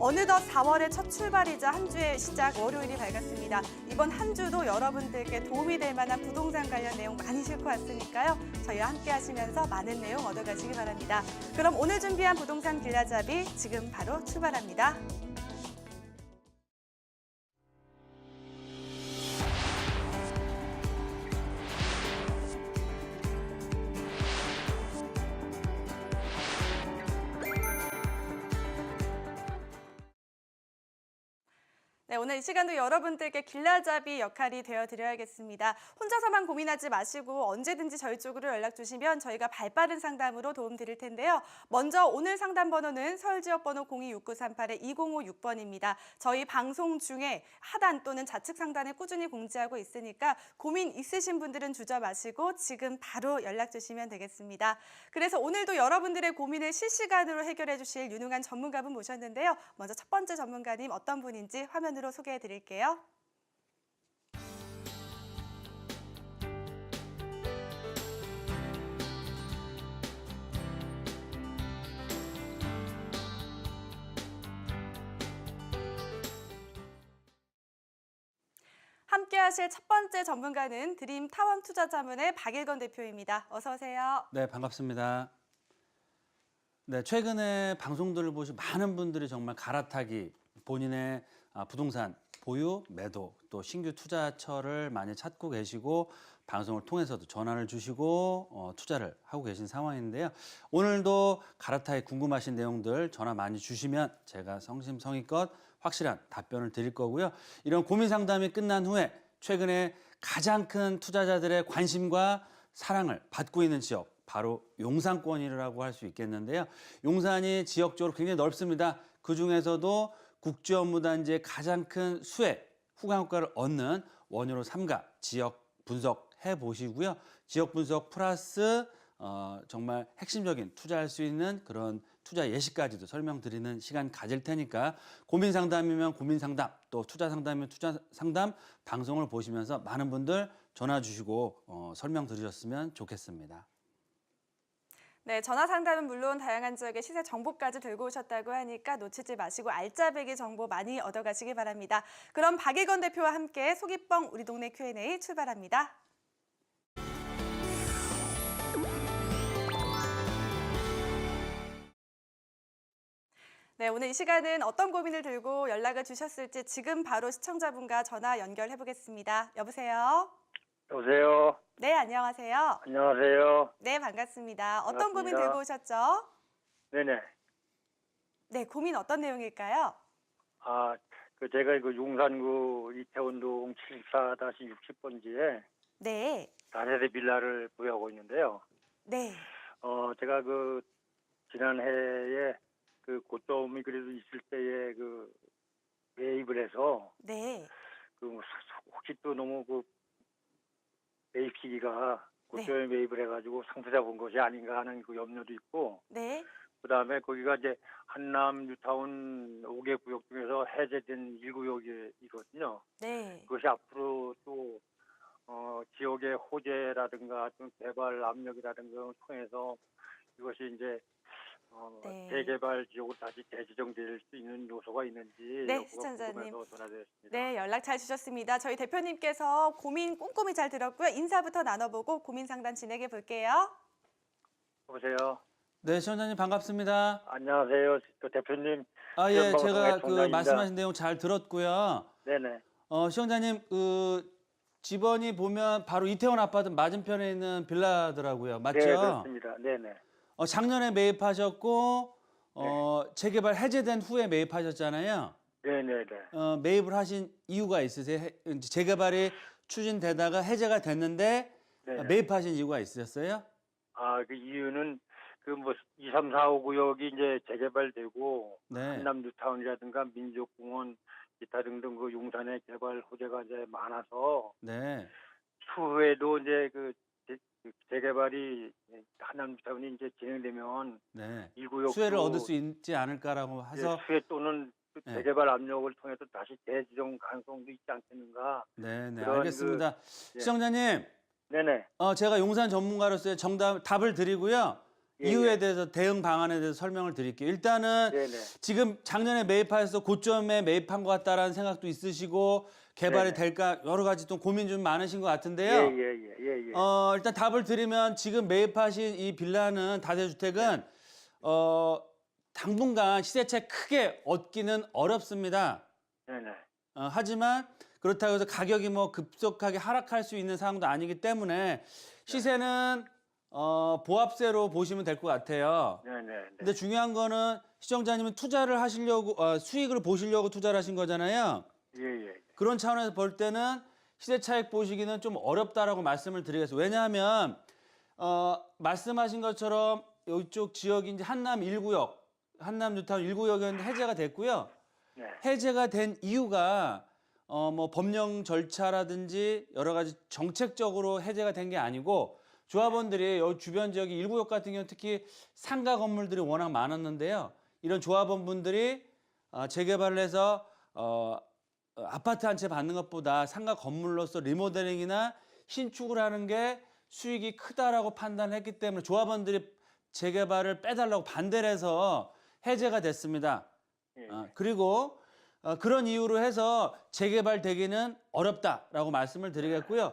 어느덧 4월의 첫 출발이자 한 주의 시작 월요일이 밝았습니다. 이번 한 주도 여러분들께 도움이 될 만한 부동산 관련 내용 많이 싣고 왔으니까요. 저희와 함께 하시면서 많은 내용 얻어가시기 바랍니다. 그럼 오늘 준비한 부동산 길라잡이 지금 바로 출발합니다. 네, 오늘 이 시간도 여러분들께 길라잡이 역할이 되어 드려야겠습니다. 혼자서만 고민하지 마시고 언제든지 저희 쪽으로 연락 주시면 저희가 발빠른 상담으로 도움 드릴 텐데요. 먼저 오늘 상담 번호는 서울 지역 번호 026938-2056번입니다. 저희 방송 중에 하단 또는 좌측 상단에 꾸준히 공지하고 있으니까 고민 있으신 분들은 주저 마시고 지금 바로 연락 주시면 되겠습니다. 그래서 오늘도 여러분들의 고민을 실시간으로 해결해 주실 유능한 전문가분 모셨는데요. 먼저 첫 번째 전문가님 어떤 분인지 화면으로 소개해 드릴게요. 함께 하실 첫 번째 전문가는 드림 타원 투자 자문의 박일건 대표입니다. 어서 오세요. 네, 반갑습니다. 네, 최근에 방송들을 보시 많은 분들이 정말 갈아타기, 본인의 아, 부동산 보유, 매도, 또 신규 투자처를 많이 찾고 계시고 방송을 통해서도 전화를 주시고 어, 투자를 하고 계신 상황인데요. 오늘도 갈아타기 궁금하신 내용들 전화 많이 주시면 제가 성심성의껏 확실한 답변을 드릴 거고요. 이런 고민 상담이 끝난 후에 최근에 가장 큰 투자자들의 관심과 사랑을 받고 있는 지역 바로 용산권이라고 할 수 있겠는데요. 용산이 지역적으로 굉장히 넓습니다. 그 중에서도 국제 업무 단지의 가장 큰 수혜, 후광 효과를 얻는 원효로 삼가 지역 분석해 보시고요. 지역 분석 플러스 어, 정말 핵심적인 투자할 수 있는 그런 투자 예시까지도 설명드리는 시간 가질 테니까 고민 상담이면 고민 상담, 또 투자 상담이면 투자 상담 방송을 보시면서 많은 분들 전화 주시고 어, 설명 드리셨으면 좋겠습니다. 네, 전화 상담은 물론 다양한 지역의 시세 정보까지 들고 오셨다고 하니까 놓치지 마시고 알짜배기 정보 많이 얻어가시기 바랍니다. 그럼 박일건 대표와 함께 소기뻥 우리 동네 Q&A 출발합니다. 네, 오늘 이 시간은 어떤 고민을 들고 연락을 주셨을지 지금 바로 시청자분과 전화 연결해 보겠습니다. 여보세요? 여보세요. 네, 안녕하세요. 안녕하세요. 네, 반갑습니다. 어떤 고민 반갑습니다. 들고 오셨죠? 네네. 네, 고민 어떤 내용일까요? 아, 그 제가 그 용산구 이태원동 74-60번지에 네, 다세대 빌라를 보유하고 있는데요. 네, 어, 제가 그 지난해에 그 고점이 그래도 있을 때에 그 매입을 해서 네, 그 혹시 또 너무 그 시기가 고점에 매입을 해가지고 상투 잡은 것이 아닌가 하는 그 염려도 있고 네, 그다음에 거기가 이제 한남 뉴타운 5개 구역 중에서 해제된 1구역이거든요. 네, 그것이 앞으로 또 어, 지역의 호재라든가 좀 개발 압력이라든가 통해서 이것이 이제 어, 네. 재개발 지역으로 다시 재지정될 수 있는 요소가 있는지 네, 시청자님. 전화드렸습니다. 네, 연락 잘 주셨습니다. 저희 대표님께서 고민 꼼꼼히 잘 들었고요. 인사부터 나눠보고 고민 상담 진행해 볼게요. 여보세요. 네, 시원자님 반갑습니다. 안녕하세요. 그 대표님. 아, 예, 제가 그. 말씀하신 내용 잘 들었고요. 네네. 어, 시원자님 그 집원이 보면 바로 이태원 아파트 맞은편에 있는 빌라더라고요. 맞죠? 네, 그렇습니다. 네네. 어, 작년에 매입하셨고 어, 네. 재개발 해제된 후에 매입하셨잖아요. 네네네. 어, 매입을 하신 이유가 있으세요? 해- 재개발이 추진되다가 해제가 됐는데 네. 매입하신 이유가 있으셨어요? 아, 그 이유는 그 뭐 2, 3, 4, 5 구역이 이제 재개발되고 네. 한남 뉴타운이라든가 민족공원 기타 등등 그 용산의 개발 호재가 이제 많아서 네. 추후에도 이제 그 재- 그 재개발이 한남 뉴타운이 이제 진행되면 네. 1구역 수혜를 얻을 수 있지 않을까라고 해서 수혜 또는 그 네. 재개발 압력을 통해서 다시 재지정 가능성도 있지 않겠는가. 네, 네. 알겠습니다. 예. 시청자님, 네 네. 어, 제가 용산 전문가로서의 정답 답을 드리고요. 예, 이유에 예. 대해서 대응 방안에 대해서 설명을 드릴게요. 일단은 네네. 지금 작년에 매입하셔서 고점에 매입한 것 같다라는 생각도 있으시고 개발이 네네. 될까 여러 가지 또 고민 좀 많으신 것 예, 같은데요. 예, 예, 예, 예. 어, 일단 답을 드리면 지금 매입하신 이 빌라는 다세주택은 어, 당분간 시세차 크게 얻기는 어렵습니다. 네네. 어, 하지만 그렇다고 해서 가격이 뭐 급속하게 하락할 수 있는 상황도 아니기 때문에 시세는 어, 보합세로 보시면 될 것 같아요. 네네. 네. 근데 중요한 거는 시청자님은 투자를 하시려고 어, 수익을 보시려고 투자를 하신 거잖아요. 그런 차원에서 볼 때는 시세 차익 보시기는 좀 어렵다라고 말씀을 드리겠습니다. 왜냐하면 어, 말씀하신 것처럼 이쪽 지역이 이제 한남 1구역, 한남 뉴타운 1구역은 해제가 됐고요. 네. 해제가 된 이유가 어, 뭐 법령 절차라든지 여러 가지 정책적으로 해제가 된 게 아니고 조합원들이 요 주변 지역이 1구역 같은 경우 특히 상가 건물들이 워낙 많았는데요. 이런 조합원 분들이 어, 재개발을 해서 어, 어, 아파트 한 채 받는 것보다 상가 건물로서 리모델링이나 신축을 하는 게 수익이 크다라고 판단했기 때문에 조합원들이 재개발을 빼달라고 반대를 해서 해제가 됐습니다. 예, 어, 그리고 어, 그런 이유로 해서 재개발 되기는 어렵다라고 말씀을 드리겠고요.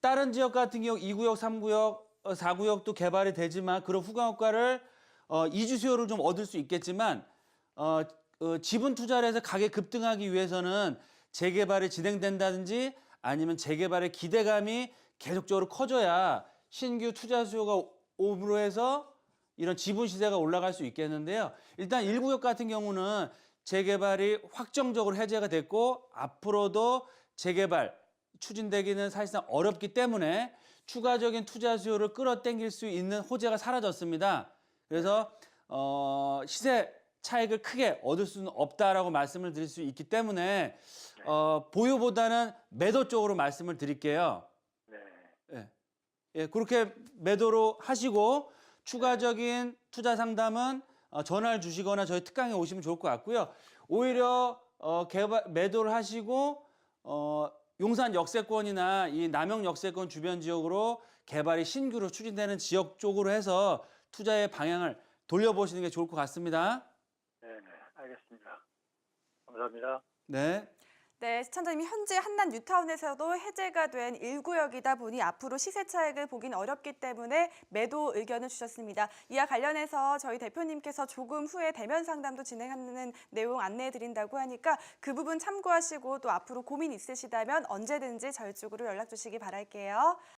다른 지역 같은 경우 2구역, 3구역, 어, 4구역도 개발이 되지만 그런 후광 효과를 어, 이주 수요를 좀 얻을 수 있겠지만 어, 어, 지분 투자를 해서 가격 급등하기 위해서는 재개발이 진행된다든지 아니면 재개발의 기대감이 계속적으로 커져야 신규 투자 수요가 오므로 해서 이런 지분 시세가 올라갈 수 있겠는데요. 일단 1구역 같은 경우는 재개발이 확정적으로 해제가 됐고 앞으로도 재개발 추진되기는 사실상 어렵기 때문에 추가적인 투자 수요를 끌어당길 수 있는 호재가 사라졌습니다. 그래서 어, 시세 차익을 크게 얻을 수는 없다라고 말씀을 드릴 수 있기 때문에 어, 보유보다는 매도 쪽으로 말씀을 드릴게요. 네. 예. 예, 그렇게 매도로 하시고 추가적인 투자 상담은 어, 전화를 주시거나 저희 특강에 오시면 좋을 것 같고요. 오히려 어, 개발 매도를 하시고 어, 용산 역세권이나 이 남영 역세권 주변 지역으로 개발이 신규로 추진되는 지역 쪽으로 해서 투자의 방향을 돌려보시는 게 좋을 것 같습니다. 네, 네. 알겠습니다. 감사합니다. 네. 네, 시청자님 현재 한남 뉴타운에서도 해제가 된 1구역이다 보니 앞으로 시세 차익을 보긴 어렵기 때문에 매도 의견을 주셨습니다. 이와 관련해서 저희 대표님께서 조금 후에 대면 상담도 진행하는 내용 안내해 드린다고 하니까 그 부분 참고하시고 또 앞으로 고민 있으시다면 언제든지 저희 쪽으로 연락 주시기 바랄게요.